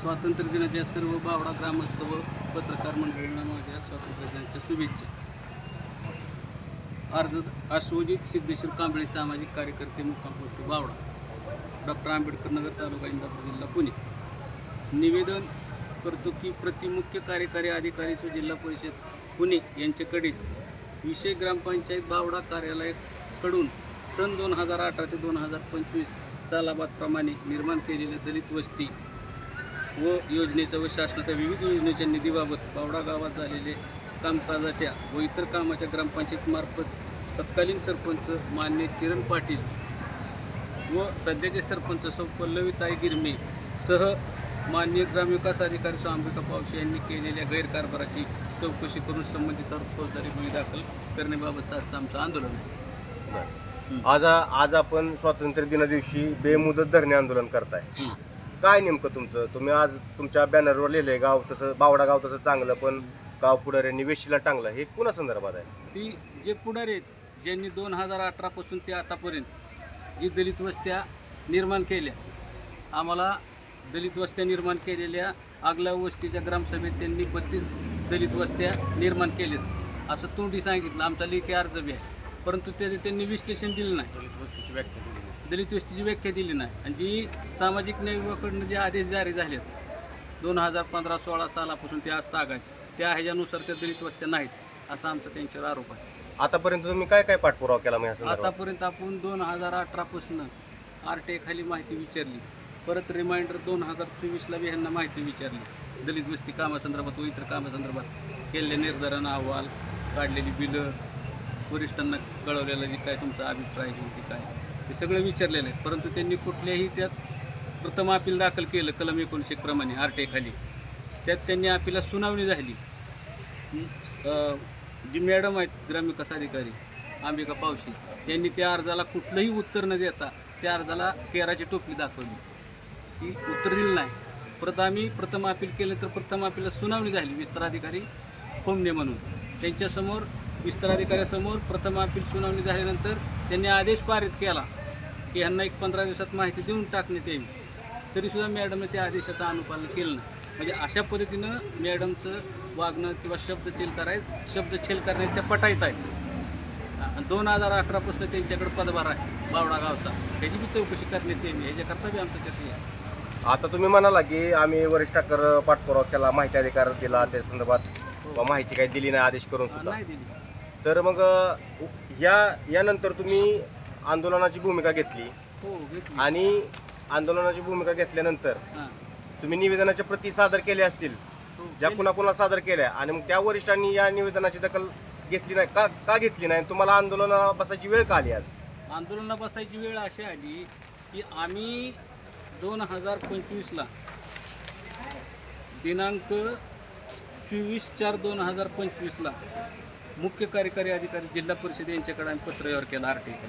स्वातंत्र्य दिनाच्या सर्व बावडा ग्रामस्थ व पत्रकार मंडळींना माझ्या स्वातंत्र्य दिनाच्या शुभेच्छा. अर्ज अश्वजित सिद्धेश्वर कांबळे सामाजिक कार्यकर्ते मुक्काम पोस्ट बावडा. डॉक्टर आंबेडकर नगर तालुका इंदापूर जिल्हा पुणे. निवेदन करतो की प्रतिमुख्य कार्यकारी अधिकारी व जिल्हा परिषद पुणे यांच्याकडेच विषय ग्रामपंचायत बावडा कार्यालयाकडून सन दोन हजार अठरा ते दोन हजार पंचवीस सालाबादप्रमाणे निर्माण केलेल्या दलित वस्ती व योजनेचा व शासनाच्या विविध योजनेच्या निधीबाबत बावडा गावात झालेले कामकाजाच्या व इतर कामाच्या ग्रामपंचायतमार्फत तत्कालीन सरपंच मान्य किरण पाटील व सध्याचे सरपंच सौ पल्लवीताई गिरमे सह मान्य ग्रामविकास अधिकारी सौ अंबिका पावशी यांनी केलेल्या गैरकारभाराची चौकशी करून संबंधित फौजदारी गुन्हे दाखल करण्याबाबतचं आजचं आमचं आंदोलन आहे. आज आज आपण स्वातंत्र्य दिना दिवशी बेमुदत धरणे आंदोलन करताय. काय नेमकं तुमचं? तुम्ही आज तुमच्या बॅनरवर लिहिलंय गाव तसं बावडा गाव तसं चांगलं पण गाव पुढाऱ्यांनी वेशीला टांगलं हे कुणा संदर्भात आहे? ती जे पुढारी आहेत ज्यांनी दोन हजार अठरापासून ते आतापर्यंत जी दलित वस्त्या निर्माण केल्या आम्हाला दलित वस्त्या निर्माण केलेल्या आगल्या वस्तीच्या ग्रामसभेत त्यांनी बत्तीस दलित वस्त्या निर्माण केलेत असं तोंडी सांगितलं. आमचा लेखी अर्ज बी आहे. परंतु त्याचे त्यांनी विश्लेषण दिलं नाही. दलित वस्तीची व्याख्या दिली नाही. दलित वस्तीची व्याख्या दिली नाही. आणि जी सामाजिक न्याय विभागाकडनं जे आदेश जारी झालेत दोन हजार पंधरा सोळा सालापासून ते आज ताग आहेत. त्या ह्याच्यानुसार त्या दलित वस्त्या नाहीत असा आमचा त्यांच्यावर आरोप आहे. आतापर्यंत तुम्ही काय काय पाठपुरावा केला मग या संदर्भात? आतापर्यंत आपण दोन हजार अठरापासून आर टी खाली माहिती विचारली. परत रिमाइंडर दोन हजार चोवीसला बी ह्यांना माहिती विचारली. दलित वस्ती कामासंदर्भात व इतर कामासंदर्भात केलेले निर्धारण अहवाल काढलेली बिलं वरिष्ठांना कळवलेलं जे काय तुमचा अभिप्राय आहे ते काय ते सगळं विचारलेलं आहे. परंतु त्यांनी कुठल्याही त्यात प्रथम अपील दाखल केलं कलम एकोणीसशे प्रमाणे आर टी त्यात त्यांनी अपिला सुनावणी झाली. जी मॅडम आहेत ग्रामविकास अधिकारी अंबिका पावशी यांनी त्या अर्जाला कुठलंही उत्तर न देता त्या अर्जाला केराची टोपली दाखवली. की उत्तर दिलं नाही. परत आम्ही प्रथम अपील केलं तर प्रथम अपीलला सुनावणी झाली विस्तार अधिकारी होमने म्हणून. त्यांच्यासमोर विस्तार अधिकाऱ्यासमोर प्रथम अपील सुनावणी झाल्यानंतर त्यांनी आदेश पारित केला की ह्यांना एक पंधरा दिवसात माहिती देऊन टाकण्यात यावी तरीसुद्धा मॅडमने त्या आदेशाचं अनुपालन केलं नाही. म्हणजे अशा पद्धतीनं मॅडमचं वागणं किंवा शब्दछेल करायचं शब्दछेल करण्यात त्या पटायत आहेत. दोन हजार अकरापासून त्यांच्याकडे पदभार आहे बावडा गावचा. ह्याची बी चौकशी करण्यात यावी ह्याच्याकरता बी आमचं त्यात हे आहे. आता तुम्ही म्हणाला की आम्ही वरिष्ठाकर पाठपुरावा केला माहिती अधिकार दिला त्या संदर्भात माहिती काही दिली नाही आदेश करून सुद्धा. नाही दिली. तर मग या यानंतर तुम्ही आंदोलनाची भूमिका घेतली. हो घेतली. आणि आंदोलनाची भूमिका घेतल्यानंतर हां. तुम्ही निवेदनाच्या प्रती सादर केले असतील हो ज्या कुणाकुणा सादर केल्या. आणि मग त्या वरिष्ठांनी या निवेदनाची दखल घेतली नाही. का का घेतली नाही? तुम्हाला आंदोलनाला बसायची वेळ का आली आज? आंदोलनाला बसायची वेळ अशी आली की आम्ही दोन हजार पंचवीसला दिनांक चोवीस चार दोन हजार पंचवीसला मुख्य कार्यकारी अधिकारी जिल्हा परिषद यांच्याकडे आम्ही पत्रव्यवहार केला आर्टिकल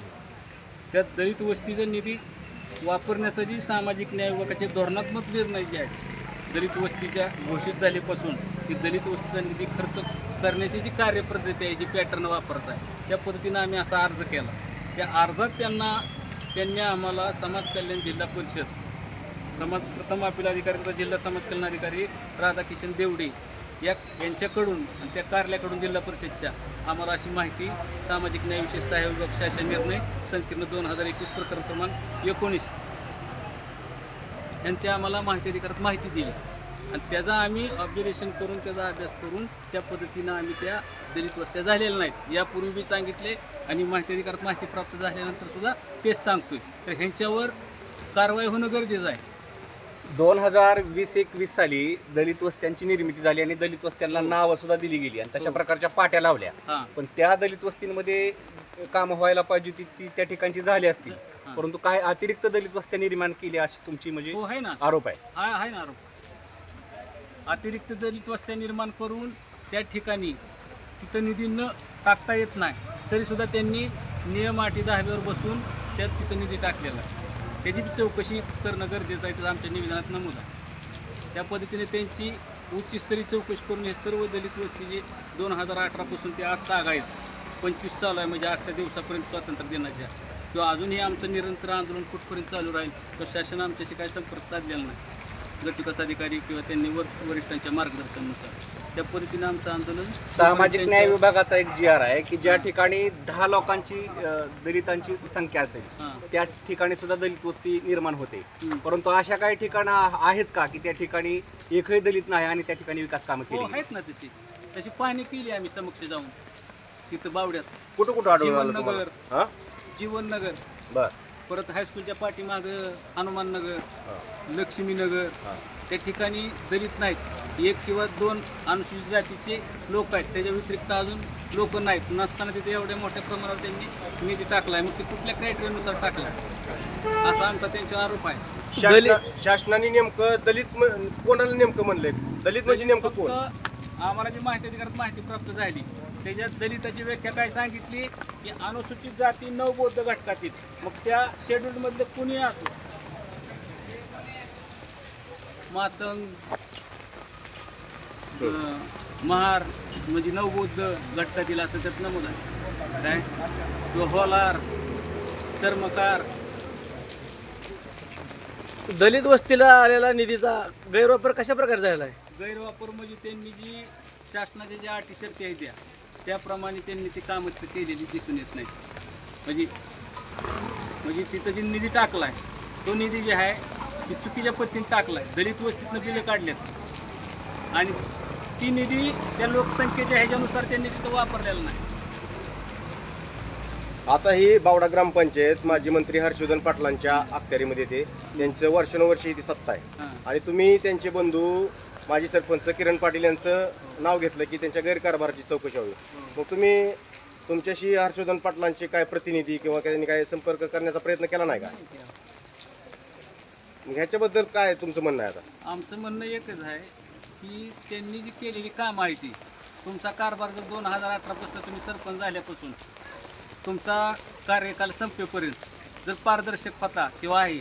त्यात दलित वस्तीचा निधी वापरण्याचा जी सामाजिक न्याय विभागाचे धोरणात्मक निर्णय जे आहेत दलित वस्तीच्या घोषित झाल्यापासून की दलित वस्तीचा निधी खर्च करण्याची जी कार्यपद्धती आहे जी पॅटर्न वापरत आहे त्या पद्धतीनं आम्ही असा अर्ज केला. त्या अर्जात त्यांना त्यांनी आम्हाला समाज कल्याण जिल्हा परिषद समाज प्रथम अपील अधिकारी जिल्हा समाज कल्याण अधिकारी राधाकिशन देवडे या यांच्याकडून आणि त्या कार्यालयाकडून जिल्हा परिषदच्या आम्हाला अशी माहिती सामाजिक न्याय विशेष सहाय्य विभाग शासन निर्णय संकीर्ण दोन हजार एकवीस प्रकरण क्रमांक एकोणीस. यांची आम्हाला माहिती अधिकारात माहिती दिली. आणि त्याचा आम्ही ऑब्झर्वेशन करून त्याचा अभ्यास करून त्या पद्धतीनं आम्ही त्या दलित वस्त्या झालेल्या नाहीत. यापूर्वी बी सांगितले आणि माहिती अधिकारात माहिती प्राप्त झाल्यानंतर सुद्धा तेच सांगतोय. तर ह्यांच्यावर कारवाई होणं गरजेचं आहे. दोन हजार वीस एकवीस साली दलित वस्त्यांची निर्मिती झाली आणि दलित वस्त्यांना नावं सुद्धा दिली गेली आणि तशा प्रकारच्या पाट्या लावल्या. हां. पण त्या दलित वस्तींमध्ये काम व्हायला पाहिजे ती ती त्या ठिकाणची झाली असतील परंतु काय अतिरिक्त दलित वस्त्या निर्माण केली अशी तुमची म्हणजे हो आहे ना. आरोप आहे. ना आरोप. अतिरिक्त दलित वस्त्या निर्माण करून त्या ठिकाणी तिथं निधी न टाकता येत नाही तरीसुद्धा त्यांनी नियम अटी दहावीवर बसून त्यात तिथं निधी टाकलेला आहे. त्याची चौकशी करणं गरजेचं आहे त्याचं आमच्या निवेदनात नमूद आहे. त्या पद्धतीने त्यांची उच्चस्तरीय चौकशी करून हे सर्व दलित वस्ती जे दोन हजार अठरापासून ते आज ताग आहेत पंचवीस चालू आहे म्हणजे आजच्या दिवसापर्यंत स्वातंत्र्य दिनाच्या किंवा अजूनही आमचं निरंतर आंदोलन कुठपर्यंत चालू राहील तर शासन आमच्याशी काही संपर्क साधलेला नाही. गटविकास अधिकारी किंवा त्यांनी वर वरिष्ठांच्या मार्गदर्शनानुसार. त्या पद्धतीनं आमचं आंदोलन सामाजिक न्याय विभागाचा एक जी आर आहे की ज्या ठिकाणी दहा लोकांची अ, दलितांची संख्या असेल हां. त्या ठिकाणी सुद्धा दलित वस्ती निर्माण होते. हं. परंतु अशा काही ठिकाणं आहेत का की त्या ठिकाणी एकही दलित नाही आणि त्या ठिकाणी विकास कामं हो केली आहेत ना तशी. तशी पाहणी केली आम्ही समक्ष जाऊन. तिथं बावड्यात. कुठं कुठं आढळून आलं जीवननगर. तुम्हाला? हा? जीवननगर. बर. परत हायस्कूलच्या पाठीमागं हनुमाननगर लक्ष्मीनगर त्या ठिकाणी दलित नाहीत. एक किंवा दोन अनुसूचित जातीचे लोक आहेत. त्याच्या व्यतिरिक्त अजून लोक नाहीत. नसताना तिथे एवढ्या मोठ्या प्रमाणावर त्यांनी निधी टाकलाय. मग ते कुठल्या क्रायटेरियानुसार टाकला असा आमचा त्यांच्यावर आरोप आहे. शासना- शासनाने नेमकं दलित कोणाला नेमकं म्हणलंय? दलित म्हणजे नेमकं कोण? आम्हाला जी माहिती अधिकारात माहिती प्राप्त झाली त्याच्यात दलिताची व्याख्या काय सांगितली? की अनुसूचित जाती नऊ बौद्ध घटकातील. मग त्या शेड्यूल मधलं कुणी असो. मातंग महार म्हणजे नऊ बौद्ध घटकातील असं त्यात नमूद आहे. काय? किंवा होलार चर्मकार. दलित वस्तीला आलेला निधीचा गैरवापर कशा प्रकारे झालेला आहे? गैरवापर म्हणजे त्यांनी जी शासनाच्या ज्या अटी शर्ती आहेत त्या. त्याप्रमाणे त्यांनी ती कामं केलेली दिसून येत नाही म्हणजे म्हणजे तिथं जी निधी टाकलाय तो निधी जे आहे ती चुकीच्या पद्धतीने टाकलाय. दलित वस्तीतनं बिलं काढल्यात. आणि ती निधी त्या लोकसंख्येच्या ह्याच्यानुसार त्यांनी तिथं वापरलेला नाही. आता ही बावडा ग्रामपंचायत माजी मंत्री हर्षवर्धन पाटलांच्या अखत्यारीमध्ये येते. त्यांचं वर्षानुवर्षी ती सत्ता आहे. हां. आणि तुम्ही त्यांचे बंधू माजी सरपंच किरण पाटील यांचं नाव घेतलं की त्यांच्या गैरकारभाराची चौकशी हवी मग तुम्ही तुमच्याशी हर्षवर्धन पाटलांचे काय प्रतिनिधी किंवा त्यांनी काय संपर्क करण्याचा प्रयत्न केला नाही का? मग ह्याच्याबद्दल काय तुमचं म्हणणं आहे आता? आमचं म्हणणं एकच आहे की त्यांनी जी केलेली काम आहे ती तुमचा कारभार जर दोन हजार अठरापासून तुम्ही सरपंच झाल्यापासून तुमचा कार्यकाल संपेपर्यंत जर पारदर्शक पता किंवा आहे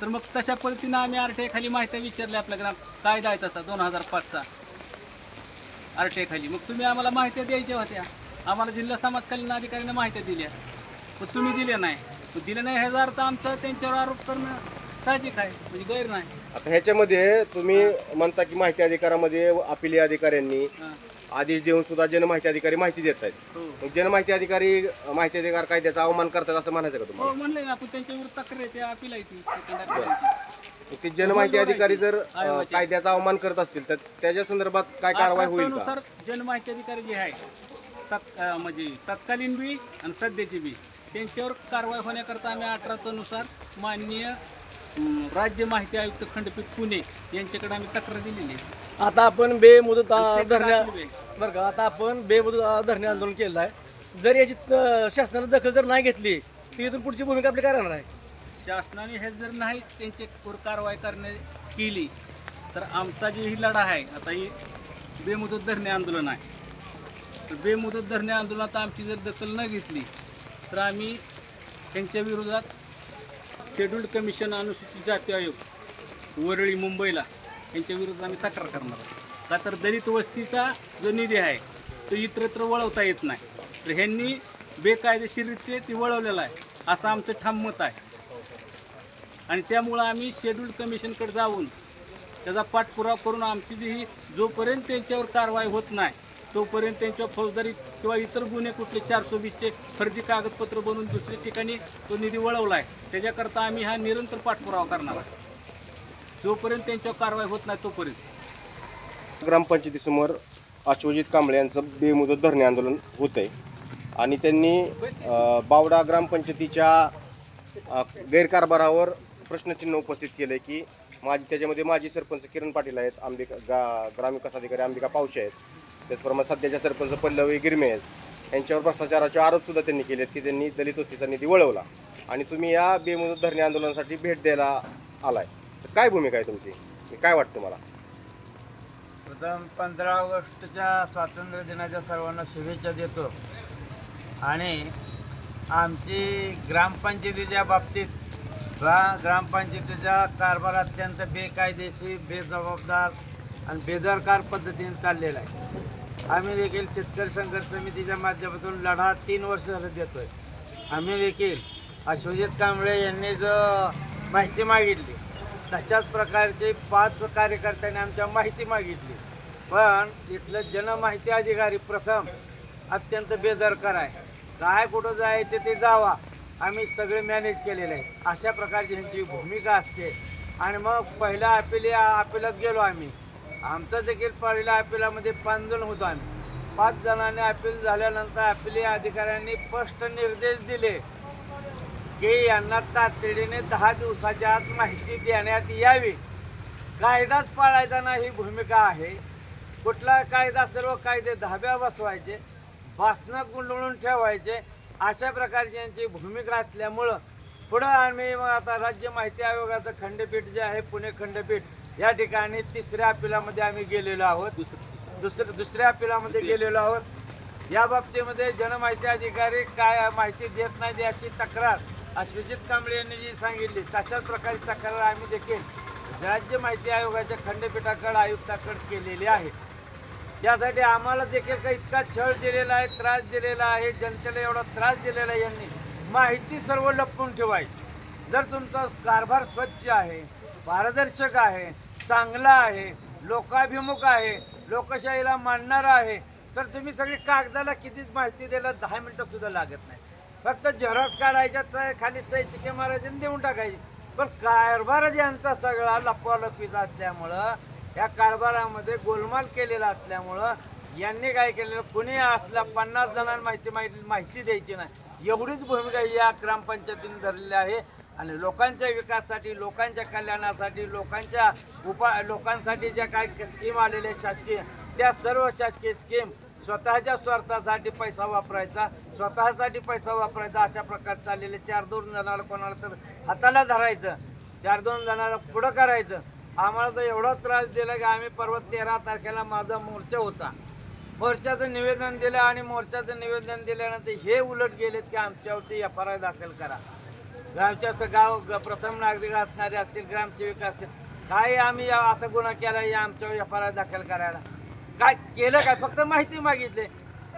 तर मग तशा पद्धतीनं आम्ही आर टी खाली माहिती विचारली आपल्या ग्राम कायदा आहे तसा दोन हजार पाचचा. आर टी खाली मग तुम्ही आम्हाला माहिती द्यायच्या होत्या. आम्हाला जिल्हा समाजकालीन अधिकाऱ्यांना माहिती दिल्या. पण तुम्ही दिल्या नाही. मग दिल्या नाही ह्याचा अर्थ आमचा त्यांच्यावर आरोप करणं साहजिक आहे म्हणजे गैर नाही. आता ह्याच्यामध्ये तुम्ही म्हणता की माहिती अधिकारामध्ये अपिली अधिकाऱ्यांनी आदेश देऊन सुद्धा जनमाहिती अधिकारी माहिती देत आहेत. हो. मग जनमाहिती अधिकारी माहिती अधिकार कायद्याचा अवमान करतात असं म्हणायचं का तुम्हाला? हो म्हणले ना आपण त्यांच्या विरुद्ध तक्रार येते अपील आहे ती. आहे. मग जनमाहिती अधिकारी जर अ. कायद्याचा अवमान करत असतील तर त्याच्या संदर्भात काय कारवाई होईल का? जनमाहिती अधिकारी जे आहे तत् अं, म्हणजे तत्कालीन बी आणि सध्याची बी त्यांच्यावर कारवाई होण्याकरता आम्ही अठरानुसार माननीय अं, राज्य माहिती आयुक्त खंडपीठ पुणे यांच्याकडे आम्ही तक्रार दिलेली आहे. आता आपण बेमुदत आ, आहे. बरं का आता आपण बेमुदत आ, धरणे आंदोलन केलेलं आहे. जर याची अ, शासनाने दखल जर नाही घेतली तर इथून पुढची भूमिका आपली काय राहणार आहे? शासनाने हे जर नाही त्यांच्यावर कारवाई करणे केली तर आमचा जे ही लढा आहे आता ही बेमुदत धरणे आंदोलन आहे. तर बेमुदत धरणे आंदोलनात आमची जर दखल न घेतली तर आम्ही त्यांच्या विरोधात शेड्यूल्ड कमिशन अनुसूचित जाती आयोग वरळी मुंबईला यांच्या विरोधात आम्ही तक्रार करणार आहोत. का तर दलित वस्तीचा जो निधी आहे तो इतरत्र वळवता येत नाही. तर ह्यांनी बेकायदेशीररित्या ती वळवलेला आहे असं आमचं ठाम मत आहे. आणि त्यामुळं आम्ही शेड्यूल्ड कमिशनकडे जाऊन त्याचा पाठपुरावा करून आमची जी ही जोपर्यंत त्यांच्यावर कारवाई होत नाही तोपर्यंत त्यांच्या फौजदारी किंवा इतर गुन्हे कुठले चारशे वीसचे फर्जी कागदपत्र बनवून दुसऱ्या ठिकाणी तो निधी वळवला आहे त्याच्याकरता आम्ही हा निरंतर पाठपुरावा करणार आहे जोपर्यंत त्यांच्यावर कारवाई होत नाही तोपर्यंत. ग्रामपंचायतीसमोर अश्वजित कांबळे यांचं बेमुदत धरणे आंदोलन होत आहे आणि त्यांनी बावडा ग्रामपंचायतीच्या गैरकारभारावर प्रश्नचिन्ह उपस्थित केलं आहे की माझी त्याच्यामध्ये माजी सरपंच किरण पाटील आहेत आंबिका गा ग्रामविकास अधिकारी अंबिका पावशे आहेत. त्याचप्रमाणे सध्याच्या सरपंच पल्लवी गिरमे आहेत. यांच्यावर भ्रष्टाचाराचे आरोपसुद्धा त्यांनी केले आहेत की त्यांनी दलित वस्तीचा निधी वळवला. आणि तुम्ही या बेमुदत धरणे आंदोलनासाठी भेट द्यायला आलाय. तर काय भूमिका आहे तुमची? काय वाटतं मला प्रथम पंधरा ऑगस्टच्या स्वातंत्र्य दिनाच्या सर्वांना शुभेच्छा देतो. आणि आमची ग्रामपंचायतीच्या बाबतीत ग्रा ग्रामपंचायतीचा कारभार अत्यंत बेकायदेशीर बेजबाबदार आणि बेदरकार पद्धतीने चाललेला आहे. आम्ही देखील शेतकरी संघर्ष समितीच्या माध्यमातून लढा तीन वर्ष झालं देतोय. आम्ही देखील अश्वजित कांबळे यांनी जो माहिती मागितली तशाच प्रकारचे पाच कार्यकर्त्यांनी आमच्या माहिती मागितली. पण इथलं जनमाहिती अधिकारी प्रथम अत्यंत बेदरकार आहे. काय कुठं जायचं ते जावा आम्ही सगळे मॅनेज केलेलं आहे. अशा प्रकारची ह्यांची भूमिका असते. आणि मग पहिल्या या अपिलात गेलो आम्ही. आमचं देखील पहिल्या अपिलामध्ये पाच जण होतो आम्ही. पाच जणांनी अपील झाल्यानंतर अपिली अधिकाऱ्यांनी स्पष्ट निर्देश दिले की यांना तातडीने दहा दिवसाच्या आत माहिती देण्यात यावी. कायदाच पाळायचा नाही ही भूमिका आहे. कुठला कायदा सर्व कायदे धाब्या बसवायचे भासणं गुंडळून ठेवायचे अशा प्रकारची यांची भूमिका असल्यामुळं पुढं आम्ही मग आता राज्य माहिती आयोगाचं खंडपीठ जे आहे पुणे खंडपीठ या ठिकाणी तिसऱ्या अपिलामध्ये आम्ही गेलेलो आहोत. दुसरं दुसऱ्या अपिलामध्ये गेलेलो आहोत. या बाबतीमध्ये जनमाहिती अधिकारी काय माहिती देत नाही अशी तक्रार अश्वजित कांबळे यांनी जी सांगितली तशाच प्रकारची तक्रार आम्ही देखील राज्य माहिती आयोगाच्या खंडपीठाकडे आयुक्ताकडे केलेली आहे. यासाठी आम्हाला देखील काही इतका छळ दिलेला आहे त्रास दिलेला आहे जनतेला एवढा त्रास दिलेला आहे यांनी. माहिती सर्व लपवून ठेवायची. जर तुमचा कारभार स्वच्छ आहे पारदर्शक आहे चांगला आहे लोकाभिमुख आहे लोकशाहीला मानणारा आहे. तर तुम्ही सगळी कागदाला कितीच माहिती द्यायला दहा मिनटं सुद्धा लागत नाही. फक्त झेरॉक्स काढायच्या खाली सई चिके महाराजांनी देऊन टाकायची. पण कारभार यांचा सगळा लपवालपीचा असल्यामुळं या कारभारामध्ये गोलमाल केलेला असल्यामुळं यांनी काय केलेलं कुणी असल्या पन्नास जणांना माहिती माहिती माहिती द्यायची नाही. एवढीच भूमिका या ग्रामपंचायतीने धरलेली आहे. आणि लोकांच्या विकासासाठी लोकांच्या कल्याणासाठी लोकांच्या उपा लोकांसाठी ज्या काय स्कीम आलेल्या शासकीय त्या सर्व शासकीय स्कीम स्वतःच्या स्वार्थासाठी पैसा वापरायचा स्वतःसाठी पैसा वापरायचा अशा प्रकार चाललेले चार दोन जणाला कोणाला तर हाताला धरायचं चार दोन जणाला पुढं करायचं. आम्हाला तर एवढा त्रास दिला की आम्ही परवा तेरा तारखेला माझा मोर्चा होता. मोर्चाचं निवेदन दिलं आणि मोर्चाचं निवेदन दिल्यानंतर हे उलट गेलेत की आमच्यावरती एफ आर आय दाखल करा. गावच्या असं गाव ग- प्रथम नागरिक असणारे असतील ग्रामसेविक असतील. काय आम्ही या- असा गुन्हा केला या आमच्यावर एफ आर आय दाखल करायला? काय केलं काय? फक्त माहिती मागितली.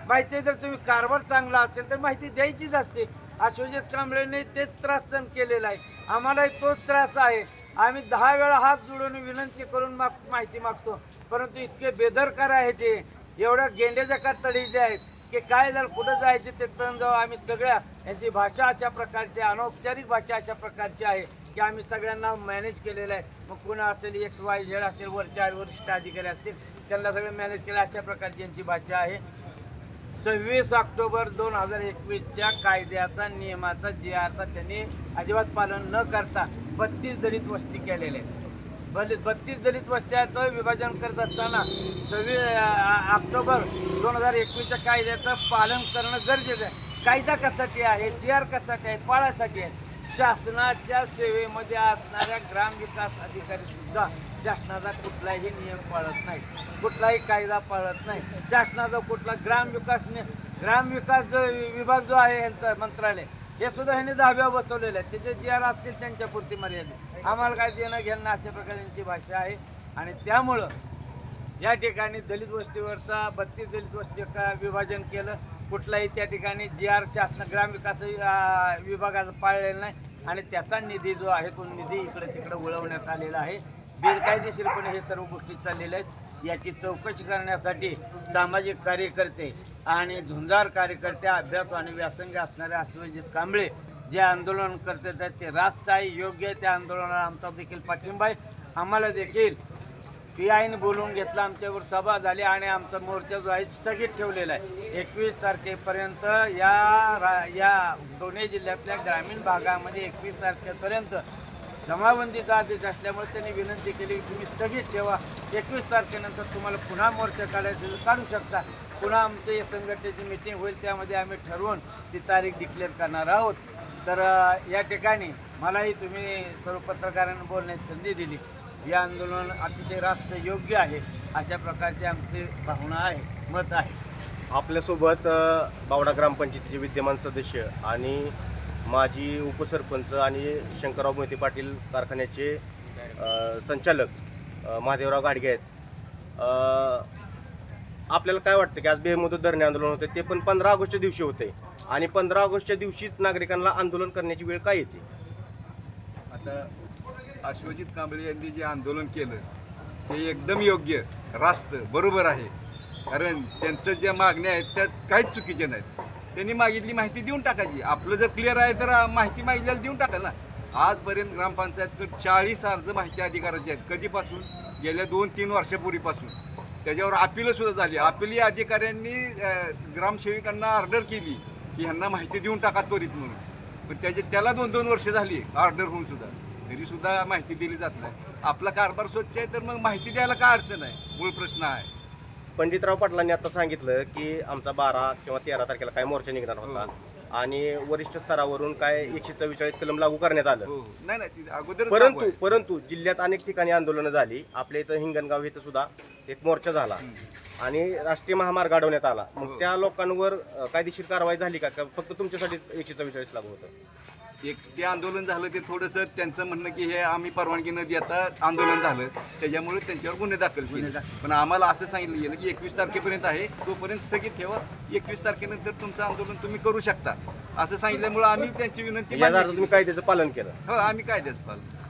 माहिती जर तुम्ही कारभार चांगला असेल तर माहिती द्यायचीच असते. अश्वजित कांबळेने तेच त्रास सहन केलेला आहे. आम्हालाही तोच त्रास आहे. आम्ही दहा वेळा हात जोडून विनंती करून माग माहिती मागतो. परंतु इतके बेदरकार आहे ते. एवढ्या गेंड्याच्या कातडीचे आहेत. की काय जर कुठं जायचे तिथपर्यंत जाऊ आम्ही सगळ्या यांची भाषा अशा प्रकारची अनौपचारिक भाषा अशा प्रकारची आहे की आम्ही सगळ्यांना मॅनेज केलेलं आहे. मग कुणा असेल एक्स वाय झेड असतील वरच्या वरिष्ठ अधिकारी असतील त्यांना सगळं मॅनेज केलं अशा प्रकारची यांची भाषा आहे. सव्वीस ऑक्टोबर दोन हजार एकवीसच्या कायद्याचा नियमाचा जे आता त्यांनी अजिबात पालन न करता बत्तीस दलित वस्ती केलेल्या आहेत. बल बत्तीस दलित वस्त्याचं विभाजन करत असताना सव्वीस ऑक्टोबर दोन हजार एकवीसच्या कायद्याचं पालन करणं गरजेचं आहे. कायदा कशासाठी आहे? जी आर कशासाठी आहे? पाळासाठी आहे? शासनाच्या सेवेमध्ये असणाऱ्या ग्रामविकास अधिकारी सुद्धा शासनाचा कुठलाही नियम पाळत नाही कुठलाही कायदा पाळत नाही शासनाचा कुठला ग्रामविकास ग्रामविकास जो विभाग जो आहे यांचं मंत्रालय हे सुद्धा ह्यांनी दहाव्या बसवलेलं आहे. त्याचे जी आर असतील त्यांच्या पुरती मर्यादित. आम्हाला काय देणं घेणं अशा प्रकारची भाषा आहे. आणि त्यामुळं या ठिकाणी दलित वस्तीवरचा बत्तीस दलित वस्ती का विभाजन केलं. कुठलाही त्या ठिकाणी जी आर शासन ग्रामविकास विभागाचं पाळलेलं नाही. आणि त्याचा निधी जो आहे तो निधी इकडे तिकडे वळवण्यात आलेला आहे. बेकायदेशीरपणे हे सर्व गोष्टी चाललेल्या आहेत. याची चौकशी करण्यासाठी सामाजिक कार्यकर्ते आणि झुंजार कार्यकर्ते अभ्यास आणि व्यासंग असणारे अश्वजित कांबळे जे आंदोलन करतात आहेत ते रास्त आहे योग्य आहे त्या आंदोलनाला आमचा देखील पाठिंबा आहे. आम्हाला देखील पी आयने बोलून घेतलं आमच्यावर सभा झाली आणि आमचा मोर्चा जो आहे स्थगित ठेवलेला आहे. एकवीस तारखेपर्यंत या रा या दोन्ही जिल्ह्यातल्या ग्रामीण भागामध्ये एकवीस तारखेपर्यंत जमाबंदीचा आदेश असल्यामुळे त्यांनी विनंती केली की तुम्ही स्थगित ठेवा. एकवीस तारखेनंतर तुम्हाला पुन्हा मोर्चा काढायचं काढू शकता. पुन्हा आमची या संघटनेची मिटिंग होईल त्यामध्ये आम्ही ठरवून ती तारीख डिक्लेअर करणार आहोत. तर या ठिकाणी मलाही तुम्ही सर्व पत्रकारांना बोलण्याची संधी दिली. हे आंदोलन अतिशय रास्त योग्य आहे अशा प्रकारची आमची भावना आहे मत आहे. आपल्यासोबत बावडा ग्रामपंचायतीचे विद्यमान सदस्य आणि माजी उपसरपंच आणि शंकरराव मोहिते पाटील कारखान्याचे संचालक महादेवराव गाडगे आहेत. आपल्याला काय वाटतं की आज बेमुदत धरणे आंदोलन होते ते पण पंधरा ऑगस्टच्या दिवशी होते आणि पंधरा ऑगस्टच्या दिवशीच नागरिकांना आंदोलन करण्याची वेळ काय येते? आता अश्वजित कांबळे यांनी जे आंदोलन केलं ते एकदम योग्य रास्त बरोबर आहे. कारण त्यांचं ज्या मागण्या आहेत त्यात काहीच चुकीच्या नाहीत. त्यांनी मागितली माहिती देऊन टाकायची. आपलं जर क्लिअर आहे तर माहिती मागितल्याला देऊन टाका ना. आजपर्यंत ग्रामपंचायतकडे चाळीस अर्ज माहिती अधिकाराचे आहेत. कधीपासून? गेल्या दोन तीन वर्षापूर्वीपासून. त्याच्यावर अपिलं सुद्धा झाली. अपिली अधिकाऱ्यांनी ग्रामसेविकांना ऑर्डर केली की ह्यांना माहिती देऊन टाका त्वरित म्हणून. पण त्याचे त्याला दोन दोन वर्ष झाली ऑर्डर होऊन सुद्धा. तरी सुद्धा माहिती दिली जात नाही. आपला कारभार स्वच्छ आहे तर मग माहिती द्यायला काय अडचण आहे? मूळ प्रश्न आहे. पंडितराव पाटलांनी आता सांगितलं की आमचा बारा किंवा तेरा तारखेला काय मोर्चा निघणार होता. आणि वरिष्ठ स्तरावरून काय एकशे चव्वेचाळीस कलम लागू करण्यात आलं. हो. नाही नाही ती अगोदर परंतु परंतु जिल्ह्यात अनेक ठिकाणी आंदोलनं झाली. आपल्या इथं हिंगणगाव इथं सुद्धा एक मोर्चा झाला. आणि राष्ट्रीय महामार्ग अडवण्यात आला. मग त्या लोकांवर कायदेशीर कारवाई झाली का? का फक्त तुमच्यासाठी एकशे चव्वेचाळीस लागू होतं? एक ते आंदोलन झालं ते थोडंसं त्यांचं म्हणणं की हे आम्ही परवानगी न देता आंदोलन झालं. त्याच्यामुळे त्यांच्यावर गुन्हे दाखल केले. पण आम्हाला असं सांगितलं गेलं की एकवीस तारखेपर्यंत आहे तोपर्यंत स्थगित ठेवा. एकवीस तारखेनंतर तुमचं आंदोलन तुम्ही करू शकता. असं सांगितल्यामुळे आम्ही त्यांची विनंती तुम्ही कायद्याचं पालन केलं केली. हो आम्ही कायद्याच पालन